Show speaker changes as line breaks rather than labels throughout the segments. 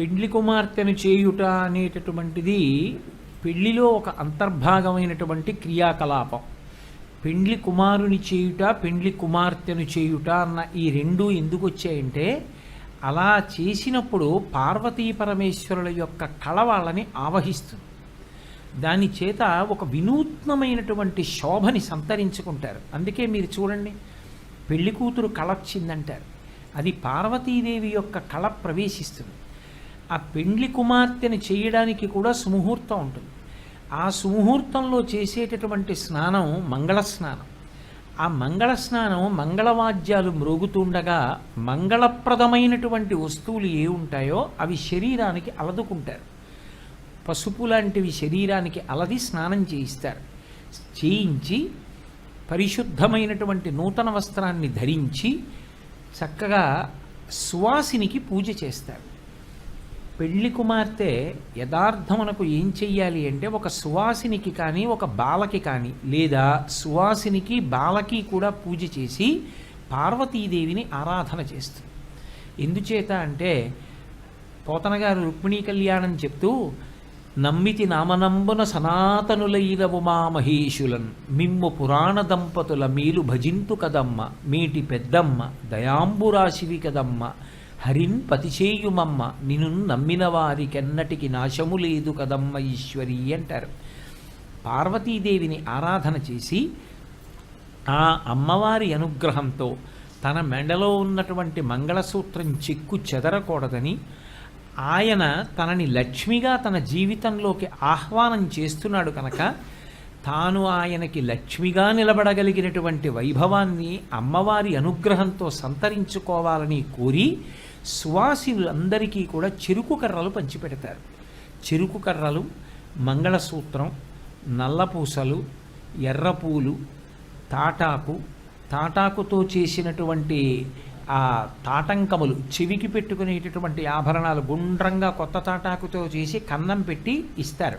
పెండ్లి కుమార్తెను చేయుట అనేటటువంటిది పెళ్ళిలో ఒక అంతర్భాగమైనటువంటి క్రియాకలాపం. పెండ్లి కుమారుని చేయుట పెండ్లి కుమార్తెను చేయుట అన్న ఈ రెండు ఎందుకు వచ్చాయంటే అలా చేసినప్పుడు పార్వతీ పరమేశ్వరుల యొక్క కళ వాళ్ళని ఆవహిస్తుంది. దాని చేత ఒక వినూత్నమైనటువంటి శోభని సంతరించుకుంటారు. అందుకే మీరు చూడండి పెళ్ళి కూతురు కళ వచ్చిందంటారు. అది పార్వతీదేవి యొక్క కళ ప్రవేశిస్తుంది. ఆ పెండ్లి కుమార్తెను చేయడానికి కూడా సుముహూర్తం ఉంటుంది. ఆ సుముహూర్తంలో చేసేటటువంటి స్నానం మంగళ స్నానం ఆ మంగళ స్నానం మంగళవాద్యాలు మ్రోగుతుండగా మంగళప్రదమైనటువంటి వస్తువులు ఏ ఉంటాయో అవి శరీరానికి అలదుకుంటారు. పసుపు లాంటివి శరీరానికి అలది స్నానం చేయిస్తారు. చేయించి పరిశుద్ధమైనటువంటి నూతన వస్త్రాన్ని ధరించి చక్కగా సువాసినికి పూజ చేస్తారు. పెళ్ళి కుమార్తె యథార్థమునకు ఏం చెయ్యాలి అంటే ఒక సువాసినికి కానీ ఒక బాలకి కానీ లేదా సువాసినికి బాలకి కూడా పూజ చేసి పార్వతీదేవిని ఆరాధన చేస్తుంది. ఎందుచేత అంటే పోతనగారు రుక్మిణీ కళ్యాణం చెప్తూ నమ్మితి నామనంబున సనాతనులైరవు మా మహేషులన్ మిమ్ము పురాణ దంపతుల మీరు భజింతు కదమ్మ మీటి పెద్దమ్మ దయాంబురాశివి కదమ్మ హరిం పతిచేయుమమ్మ నిన్ను నమ్మిన వారికెన్నటికి నాశము లేదు కదమ్మ ఈశ్వరి అంటారు. పార్వతీదేవిని ఆరాధన చేసి ఆ అమ్మవారి అనుగ్రహంతో తన మెండలో ఉన్నటువంటి మంగళసూత్రం చిక్కు చెదరకూడదని ఆయన తనని లక్ష్మిగా తన జీవితంలోకి ఆహ్వానం చేస్తున్నాడు కనుక తాను ఆయనకి లక్ష్మిగా నిలబడగలిగినటువంటి వైభవాన్ని అమ్మవారి అనుగ్రహంతో సంతరించుకోవాలని కోరి సువాసినులందరికీ కూడా చెరుకు కర్రలు పంచిపెడతారు. చెరుకు కర్రలు మంగళసూత్రం నల్లపూసలు ఎర్రపూలు తాటాకు తాటాకుతో చేసినటువంటి ఆ తాటంకములు చెవికి పెట్టుకునేటటువంటి ఆభరణాలు గుండ్రంగా కొత్త తాటాకుతో చేసి కన్నం పెట్టి ఇస్తారు.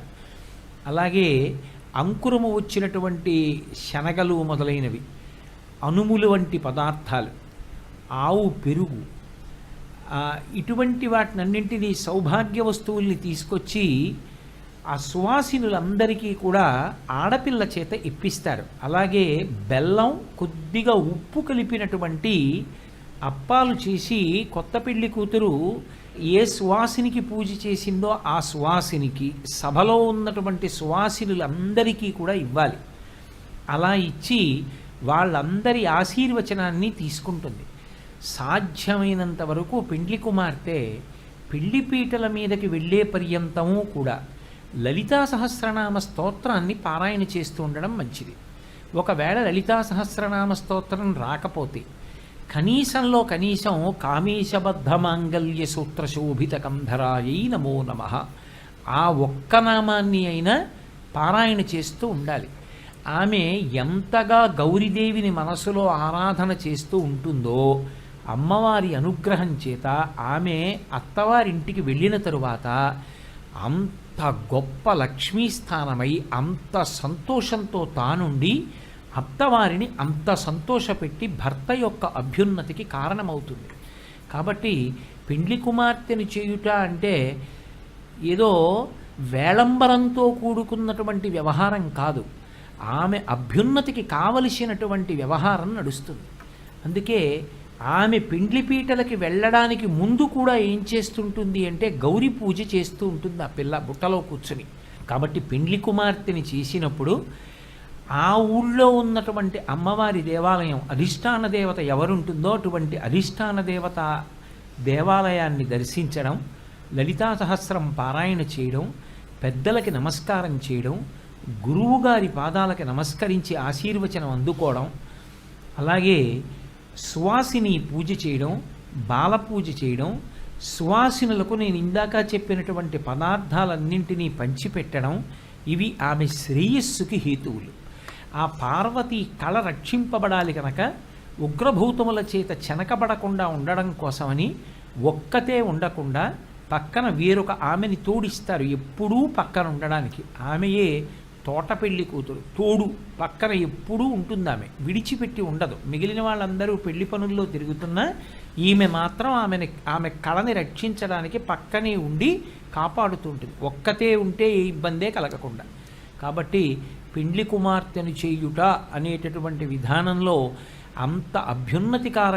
అలాగే అంకురము వచ్చినటువంటి శనగలు మొదలైనవి అనుములు వంటి పదార్థాలు ఆవు పెరుగు ఇటువంటి వాటినన్నింటినీ సౌభాగ్య వస్తువుల్ని తీసుకొచ్చి ఆ సువాసినులందరికీ కూడా ఆడపిల్ల చేత ఇప్పిస్తారు. అలాగే బెల్లం కొద్దిగా ఉప్పు కలిపినటువంటి అప్పాలు చేసి కొత్త పెళ్ళి కూతురు ఏ సువాసినికి పూజ చేసిందో ఆ సువాసినికి సభలో ఉన్నటువంటి సువాసినులందరికీ కూడా ఇవ్వాలి. అలా ఇచ్చి వాళ్ళందరి ఆశీర్వచనాన్ని తీసుకుంటుంది. సాధ్యమైనంత వరకు పెండ్లి కుమార్తె పెళ్ళి పీటల మీదకి వెళ్ళే పర్యంతము కూడా లలితా సహస్రనామ స్తోత్రాన్ని పారాయణ చేస్తూ ఉండడం మంచిది. ఒకవేళ లలితా సహస్రనామ స్తోత్రం రాకపోతే కనీసంలో కనీసం కామేశబద్ధ మాంగల్య సూత్ర శోభిత కంధరాయై నమో నమ. ఆ ఒక్క నామాన్ని అయినా పారాయణ చేస్తూ ఉండాలి. ఆమె ఎంతగా గౌరీదేవిని మనసులో ఆరాధన చేస్తూ ఉంటుందో అమ్మవారి అనుగ్రహం చేత ఆమె అత్తవారింటికి వెళ్ళిన తరువాత అంత గొప్ప లక్ష్మీ స్థానమై అంత సంతోషంతో తానుండి అత్తవారిని అంత సంతోషపెట్టి భర్త యొక్క అభ్యున్నతికి కారణమవుతుంది. కాబట్టి పెండ్లి కుమార్తెను చేయుట అంటే ఏదో వేళంబరంతో కూడుకున్నటువంటి వ్యవహారం కాదు. ఆమె అభ్యున్నతికి కావలసినటువంటి వ్యవహారం నడుస్తుంది. అందుకే ఆమె పెండ్లి పీటలకి వెళ్ళడానికి ముందు కూడా ఏం చేస్తుంటుంది అంటే గౌరీ పూజ చేస్తూ ఉంటుంది ఆ పిల్ల బుట్టలో కూర్చుని. కాబట్టి పెండ్లి కుమార్తెని చేసినప్పుడు ఆ ఊళ్ళో ఉన్నటువంటి అమ్మవారి దేవాలయం అధిష్టాన దేవత ఎవరుంటుందో అటువంటి అధిష్టాన దేవత దేవాలయాన్ని దర్శించడం లలితా సహస్రం పారాయణ చేయడం పెద్దలకి నమస్కారం చేయడం గురువుగారి పాదాలకి నమస్కరించి ఆశీర్వచనం అందుకోవడం అలాగే సువాసిని పూజ చేయడం బాల పూజ చేయడం సువాసినులకు నేను ఇందాక చెప్పినటువంటి పదార్థాలన్నింటినీ పంచిపెట్టడం ఇవి ఆమె శ్రేయస్సుకి హేతువులు. ఆ పార్వతి కళ రక్షింపబడాలి కనుక ఉగ్రభూతముల చేత చెనకబడకుండా ఉండడం కోసమని ఒక్కతే ఉండకుండా పక్కన వేరొక ఆమెని తోడిస్తారు. ఎప్పుడూ పక్కన ఉండడానికి. ఆమెయే తోట పెళ్ళి కూతురు. తోడు. పక్కన ఎప్పుడూ ఉంటుంది ఆమె విడిచిపెట్టి ఉండదు. మిగిలిన వాళ్ళందరూ పెళ్ళి పనుల్లో తిరుగుతున్నా ఈమె మాత్రం ఆమెని ఆమె కళని రక్షించడానికి పక్కనే ఉండి కాపాడుతూ ఉంటుంది. ఒక్కతే ఉంటే ఏ ఇబ్బందే కలగకుండా. కాబట్టి పెండ్లి కుమార్తెను చేయుట అనేటటువంటి విధానంలో అంత అభ్యున్నతికార